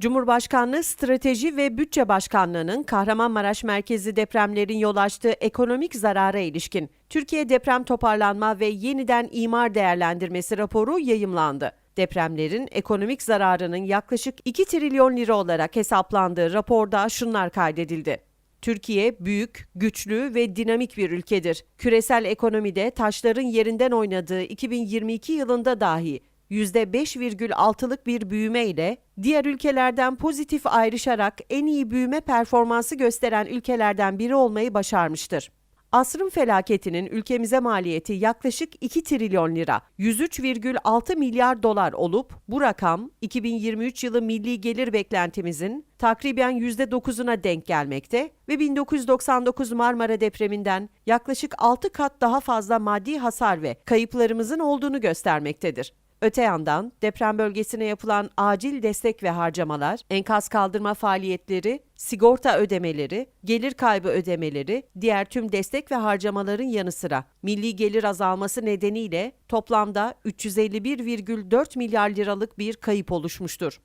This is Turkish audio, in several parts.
Cumhurbaşkanlığı Strateji ve Bütçe Başkanlığı'nın Kahramanmaraş merkezi depremlerin yol açtığı ekonomik zarara ilişkin Türkiye Deprem Toparlanma ve Yeniden İmar Değerlendirmesi raporu yayımlandı. Depremlerin ekonomik zararının yaklaşık 2 trilyon lira olarak hesaplandığı raporda şunlar kaydedildi. Türkiye büyük, güçlü ve dinamik bir ülkedir. Küresel ekonomide taşların yerinden oynadığı 2022 yılında dahi %5,6'lık bir büyüme ile diğer ülkelerden pozitif ayrışarak en iyi büyüme performansı gösteren ülkelerden biri olmayı başarmıştır. Asrın felaketinin ülkemize maliyeti yaklaşık 2 trilyon lira, 103,6 milyar dolar olup bu rakam 2023 yılı milli gelir beklentimizin takriben %9'una denk gelmekte ve 1999 Marmara depreminden yaklaşık 6 kat daha fazla maddi hasar ve kayıplarımızın olduğunu göstermektedir. Öte yandan deprem bölgesine yapılan acil destek ve harcamalar, enkaz kaldırma faaliyetleri, sigorta ödemeleri, gelir kaybı ödemeleri, diğer tüm destek ve harcamaların yanı sıra milli gelir azalması nedeniyle toplamda 351,4 milyar liralık bir kayıp oluşmuştur.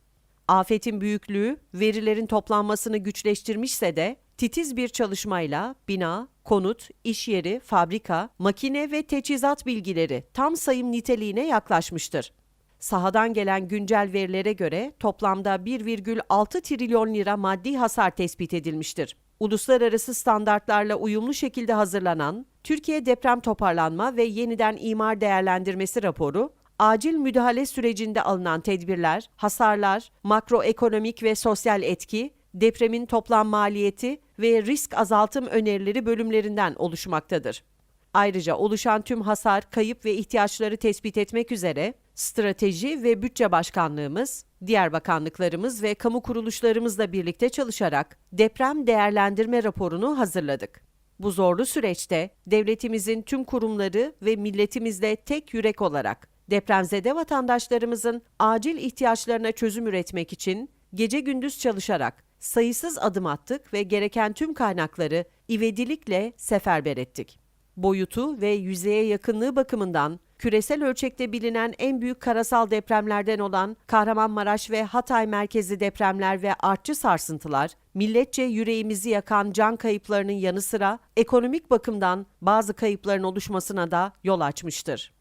Afetin büyüklüğü verilerin toplanmasını güçleştirmişse de titiz bir çalışmayla bina, konut, iş yeri, fabrika, makine ve teçhizat bilgileri tam sayım niteliğine yaklaşmıştır. Sahadan gelen güncel verilere göre toplamda 1,6 trilyon lira maddi hasar tespit edilmiştir. Uluslararası standartlarla uyumlu şekilde hazırlanan Türkiye Deprem Toparlanma ve Yeniden İmar Değerlendirmesi raporu, acil müdahale sürecinde alınan tedbirler, hasarlar, makroekonomik ve sosyal etki, depremin toplam maliyeti ve risk azaltım önerileri bölümlerinden oluşmaktadır. Ayrıca oluşan tüm hasar, kayıp ve ihtiyaçları tespit etmek üzere Strateji ve Bütçe Başkanlığımız, diğer bakanlıklarımız ve kamu kuruluşlarımızla birlikte çalışarak deprem değerlendirme raporunu hazırladık. Bu zorlu süreçte devletimizin tüm kurumları ve milletimizle tek yürek olarak depremzede vatandaşlarımızın acil ihtiyaçlarına çözüm üretmek için gece gündüz çalışarak sayısız adım attık ve gereken tüm kaynakları ivedilikle seferber ettik. Boyutu ve yüzeye yakınlığı bakımından küresel ölçekte bilinen en büyük karasal depremlerden olan Kahramanmaraş ve Hatay merkezli depremler ve artçı sarsıntılar, milletçe yüreğimizi yakan can kayıplarının yanı sıra ekonomik bakımdan bazı kayıpların oluşmasına da yol açmıştır.